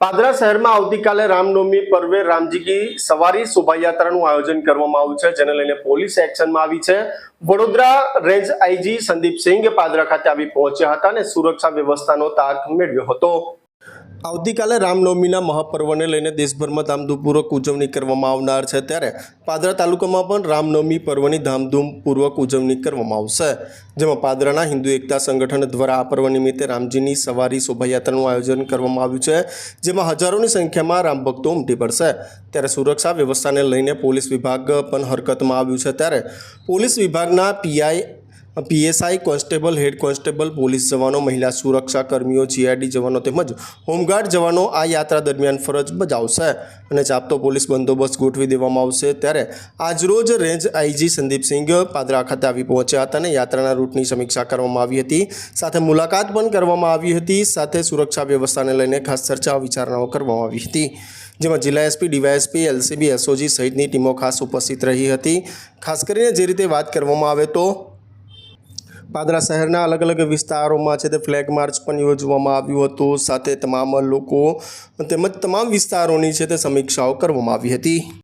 પાદરા શહેરમાં આવતીકાલે રામનવમી પર્વે રામજીકી સવારી શોભાયાત્રાનું આયોજન કરવામાં આવ્યું છે, જેને લઈને પોલીસ એક્શનમાં આવી છે. વડોદરા રેન્જ આઈજી સંદીપ સિંઘ પાદરા ખાતે આવી પહોંચ્યા હતા અને સુરક્ષા વ્યવસ્થાનો તાક મેળવ્યો હતો. આવતીકાલે રામનવમીના મહાપર્વને લઈને દેશભરમાં ધામધૂમપૂર્વક ઉજવણી કરવામાં આવનાર છે ત્યારે પાદરા તાલુકામાં પણ રામનવમી પર્વની ધામધૂમપૂર્વક ઉજવણી કરવામાં આવશે, જેમાં પાદરાના હિન્દુ એકતા સંગઠન દ્વારા આ પર્વ નિમિત્તે રામજીની સવારી શોભાયાત્રાનું આયોજન કરવામાં આવ્યું છે, જેમાં હજારોની સંખ્યામાં રામ ભક્તો ઉમટી પડશે. ત્યારે સુરક્ષા વ્યવસ્થાને લઈને પોલીસ વિભાગ પણ હરકતમાં આવ્યું છે. ત્યારે પોલીસ વિભાગના PI PSI constable, head constable, police જવાનો, મહિલા સુરક્ષા કર્મીઓ જીઆઈડી જવાનો તેમજ હોમગાર્ડ જવાનો આ યાત્રા દરમિયાન ફરજ બજાવશે અને ચાપતો પોલીસ બંદોબસ્ત ગોઠવી દેવામાં આવશે. ત્યારે આજરોજ રેન્જ આઈજી સંદીપસિંહ પાદરા ખાતે આવી પહોંચ્યા હતા અને યાત્રાના રૂટની સમીક્ષા કરવામાં આવી હતી. સાથે મુલાકાત પણ કરવામાં આવી હતી. સાથે સુરક્ષા વ્યવસ્થાને લઈને ખાસ ચર્ચા, વિચારણાઓ કરવામાં આવી હતી. જેમાં જિલ્લા એસપી, ડીવાયએસપી, એલસીબી, એસઓજી સહિતની ટીમો ખાસ ઉપસ્થિત રહી હતી. ખાસ કરીને જે રીતે વાત કરવામાં આવે તો પાદરા શહેરના અલગ અલગ વિસ્તારોમાં છે તે ફ્લેગ માર્ચ પણ યોજવામાં આવ્યું હતું. સાથે તમામ લોકો તેમજ તમામ વિસ્તારોની છે તે સમીક્ષાઓ કરવામાં આવી હતી.